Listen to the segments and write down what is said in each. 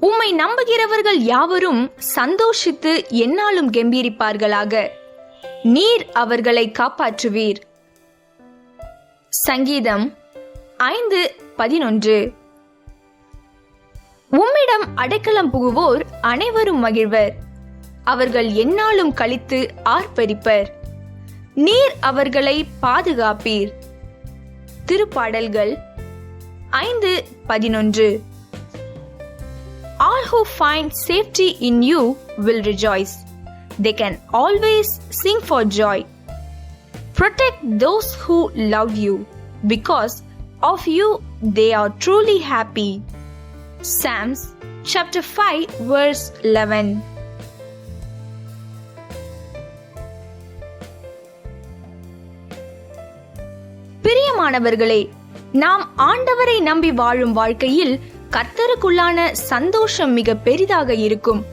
உம்மை நம்புகிறவர்கள் யாவரும் சந்தோஷித்து என்னாலும் கெம்பீரிப்பார்களாக. நீர் அவர்களை காப்பாற்றுவீர். சங்கீதம் ஐந்து பதினொன்று. உம்மிடம் அடைக்கலம் புகுவோர் அனைவரும் மகிழ்வர். அவர்கள் என்னாலும் கழித்து ஆர்ப்பரிப்பர். நீர் அவர்களை பாதுகாப்பீர். திருப்பாடல்கள் ஐந்து பதினொன்று. who find safety in you will rejoice. They can always sing for joy. Protect those who love you. Because of you, they are truly happy. Psalms chapter 5, verse 11. பிரியமானவர்களே நாம் ஆண்டவரை நம்பி வாழும் வாழ்க்கையில் கர்த்தருக்குள்ளான சந்தோஷம் மிக பெரிதாக இருக்கும்.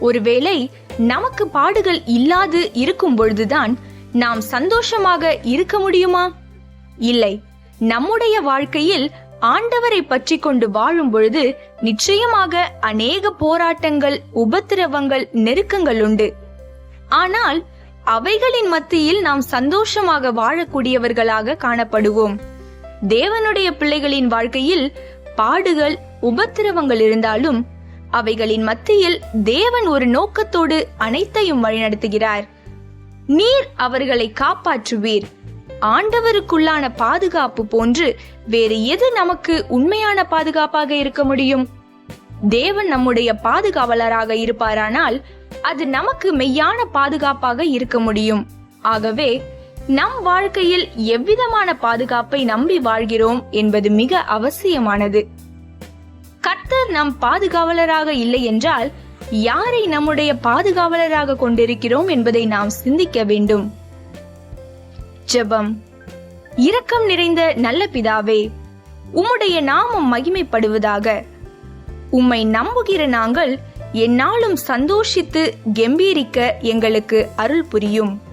ஒருவேளை நமக்கு பாடுகள் இல்லாது இருக்கும் பொழுதுதான் நாம் சந்தோஷமாக இருக்க முடியுமா? இல்லை. நம்முடைய வாழ்க்கையில் ஆண்டவரை பற்றி கொண்டு வாழும் பொழுது நிச்சயமாக அநேக போராட்டங்கள் உபத்திரவங்கள் நெருக்கங்கள் உண்டு. ஆனால் அவைகளின் மத்தியில் நாம் சந்தோஷமாக வாழக்கூடியவர்களாக காணப்படுவோம். தேவனுடைய பிள்ளைகளின் வாழ்க்கையில் பாடுகள் உபத்திரவங்கள் இருந்தாலும் அவைகளின் மத்தியில் தேவன் ஒரு நோக்கத்தோடு அனைத்தையும் வழிநடத்துகிறார். நீர் அவர்களை காப்பாற்றுவீர். ஆண்டவருக்குள்ளான பாதுகாப்பு போன்று வேறு எது நமக்கு உண்மையான பாதுகாப்பாக இருக்க முடியும்? தேவன் நம்முடைய பாதுகாவலராக இருப்பாரானால் அது நமக்கு மெய்யான பாதுகாப்பாக இருக்க முடியும். ஆகவே நம் வாழ்க்கையில் எவ்விதமான பாதுகாப்பை நம்பி வாழ்கிறோம் என்பது மிக அவசியமானது. கர்த்தர் நம் பாதுகாவலராக இல்லை என்றால் யாரை நம்முடைய பாதுகாவலராக கொண்டிருக்கிறோம் என்பதை நாம் சிந்திக்க வேண்டும். ஜெபம். இரக்கம் நிறைந்த நல்ல பிதாவே உம்முடைய நாமம் மகிமைப்படுவதாக. உம்மை நம்புகிற நாங்கள் எந்நாளும் சந்தோஷித்து கெம்பீரிக்க எங்களுக்கு அருள் புரியும்.